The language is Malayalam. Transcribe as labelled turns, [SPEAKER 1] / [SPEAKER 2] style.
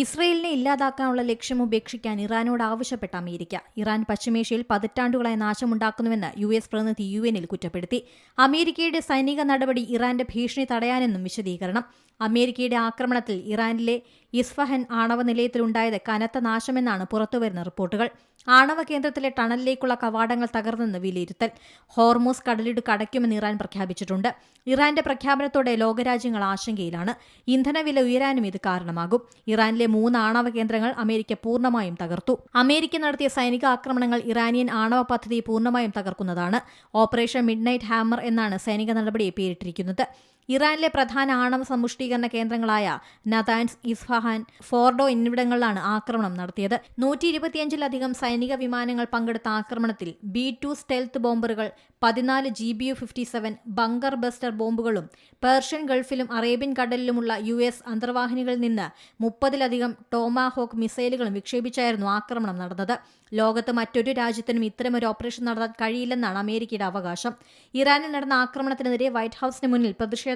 [SPEAKER 1] ഇസ്രയേലിനെ ഇല്ലാതാക്കാനുള്ള ലക്ഷ്യം ഉപേക്ഷിക്കാൻ ഇറാനോട് ആവശ്യപ്പെട്ട അമേരിക്ക. ഇറാൻ പശ്ചിമേഷ്യയിൽ പതിറ്റാണ്ടുകളായി നാശമുണ്ടാക്കുന്നുവെന്ന് യു എസ് പ്രതിനിധി യു എനിൽ കുറ്റപ്പെടുത്തി. അമേരിക്കയുടെ സൈനിക നടപടി ഇറാന്റെ ഭീഷണി തടയാനെന്നും വിശദീകരണം. അമേരിക്കയുടെ ആക്രമണത്തിൽ ഇറാനിലെ ഇസ്ഫഹൻ ആണവ നിലയത്തിലുണ്ടായത് കനത്ത നാശമെന്നാണ് പുറത്തുവരുന്ന റിപ്പോർട്ടുകൾ. ആണവ കേന്ദ്രത്തിലെ ടണലിലേക്കുള്ള കവാടങ്ങൾ തകർന്നെന്ന് വിലയിരുത്തൽ. ഹോർമോസ് കടലിടുക്ക് അടയ്ക്കുമെന്ന് ഇറാൻ പ്രഖ്യാപിച്ചിട്ടുണ്ട്. ഇറാന്റെ പ്രഖ്യാപനത്തോടെ ലോകരാജ്യങ്ങൾ ആശങ്കയിലാണ്. ഇന്ധനവില ഉയരാനും ഇത് കാരണമാകും. ഇറാനിലെ മൂന്ന് ആണവ കേന്ദ്രങ്ങൾ അമേരിക്ക പൂർണമായും തകർത്തു. അമേരിക്ക നടത്തിയ സൈനിക ആക്രമണങ്ങൾ ഇറാനിയൻ ആണവ പദ്ധതി പൂർണമായും തകർക്കുന്നതാണ്. ഓപ്പറേഷൻ മിഡ്നൈറ്റ് ഹാമർ എന്നാണ് സൈനിക നടപടിയെ പേരിട്ടിരിക്കുന്നത്. ഇറാനിലെ പ്രധാന ആണവ സമ്പുഷ്ടീകരണ കേന്ദ്രങ്ങളായ നതാൻസ് ഇസ്ഫഹാൻ ഫോർഡോ എന്നിവിടങ്ങളിലാണ് ആക്രമണം നടത്തിയത്. നൂറ്റി ഇരുപത്തിയഞ്ചിലധികം സൈനിക വിമാനങ്ങൾ പങ്കെടുത്ത ആക്രമണത്തിൽ ബി ടു സ്റ്റെൽത്ത് ബോംബറുകൾ പതിനാല് G B U fifty seven bunker buster ബോംബുകളും Persian ഗൾഫിലും അറേബ്യൻ കടലിലുമുള്ള യു എസ് അന്തർവാഹിനികളിൽ നിന്ന് മുപ്പതിലധികം ടോമാഹോക്ക് മിസൈലുകളും വിക്ഷേപിച്ചായിരുന്നു ആക്രമണം നടന്നത്. ലോകത്ത് മറ്റൊരു രാജ്യത്തിനും ഇത്തരമൊരു ഓപ്പറേഷൻ നടത്താൻ കഴിയില്ലെന്നാണ് അമേരിക്കയുടെ അവകാശം. ഇറാനിൽ നടന്ന ആക്രമണത്തിനെതിരെ വൈറ്റ് ഹൌസിന് മുന്നിൽ പ്രതിഷേധം